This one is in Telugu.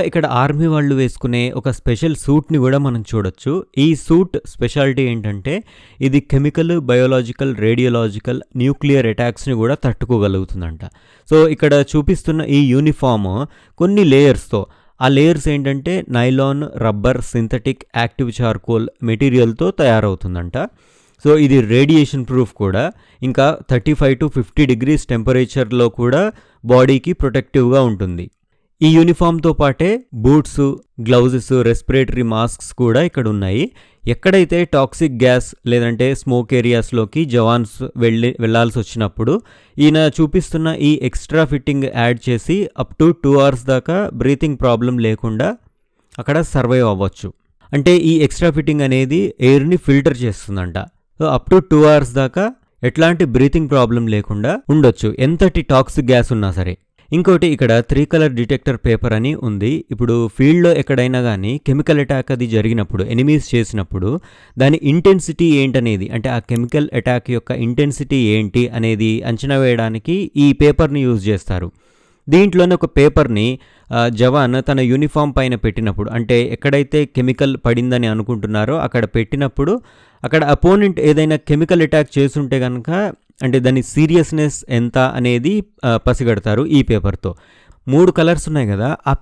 ఇక్కడ ఆర్మీ వాళ్ళు వేసుకునే ఒక స్పెషల్ సూట్ని కూడా మనం చూడొచ్చు. ఈ సూట్ స్పెషాలిటీ ఏంటంటే ఇది కెమికల్ బయోలాజికల్ రేడియోలాజికల్ న్యూక్లియర్ అటాక్స్ని కూడా తట్టుకోగలుగుతుందంట. సో ఇక్కడ చూపిస్తున్న ఈ యూనిఫామ్ కొన్ని లేయర్స్తో. ఆ లేయర్స్ ఏంటంటే nylon rubber synthetic active charcoal మెటీరియల్తో తయారవుతుందంట. సో ఇది రేడియేషన్ ప్రూఫ్ కూడా. ఇంకా thirty five to fifty degrees టెంపరేచర్లో కూడా బాడీకి ప్రొటెక్టివ్గా ఉంటుంది. ఈ యూనిఫామ్తో పాటే బూట్స్ గ్లౌజెస్ రెస్పిరేటరీ మాస్క్స్ కూడా ఇక్కడ ఉన్నాయి ఎక్కడైతే టాక్సిక్ గ్యాస్ లేదంటే స్మోక్ ఏరియాస్లోకి జవాన్స్ వెళ్ళి వెళ్ళాల్సి వచ్చినప్పుడు ఈయన చూపిస్తున్న ఈ ఎక్స్ట్రా ఫిట్టింగ్ యాడ్ చేసి అప్ టు టూ అవర్స్ దాకా బ్రీతింగ్ ప్రాబ్లం లేకుండా అక్కడ సర్వైవ్ అవ్వచ్చు. అంటే ఈ ఎక్స్ట్రా ఫిట్టింగ్ అనేది ఎయిర్ని ఫిల్టర్ చేస్తుందంట. So up to two hours దాకా ఎట్లాంటి బ్రీతింగ్ ప్రాబ్లం లేకుండా ఉండొచ్చు. ఎంతటి టాక్సిక్ గ్యాస్ ఉన్నా సరే. ఇంకోటి ఇక్కడ త్రీ కలర్ డిటెక్టర్ పేపర్ అని ఉంది. ఇప్పుడు ఫీల్డ్లో ఎక్కడైనా కానీ కెమికల్ అటాక్ అది జరిగినప్పుడు ఎనిమీస్ చేసినప్పుడు దాని ఇంటెన్సిటీ ఏంటనేది అంటే ఆ కెమికల్ అటాక్ యొక్క ఇంటెన్సిటీ ఏంటి అనేది అంచనా వేయడానికి ఈ పేపర్ని యూజ్ చేస్తారు. దీంట్లోనే ఒక పేపర్ని జవాన్ తన యూనిఫామ్ పైన పెట్టినప్పుడు అంటే ఎక్కడైతే కెమికల్ పడిందని అనుకుంటున్నారో అక్కడ పెట్టినప్పుడు అక్కడ అపోనెంట్ ఏదైనా కెమికల్ అటాక్ చేసుంటే కనుక అంటే దాని సీరియస్నెస్ ఎంత అనేది పసిగడతారు ఈ పేపర్తో. మూడు కలర్స్ ఉన్నాయి కదా ఆ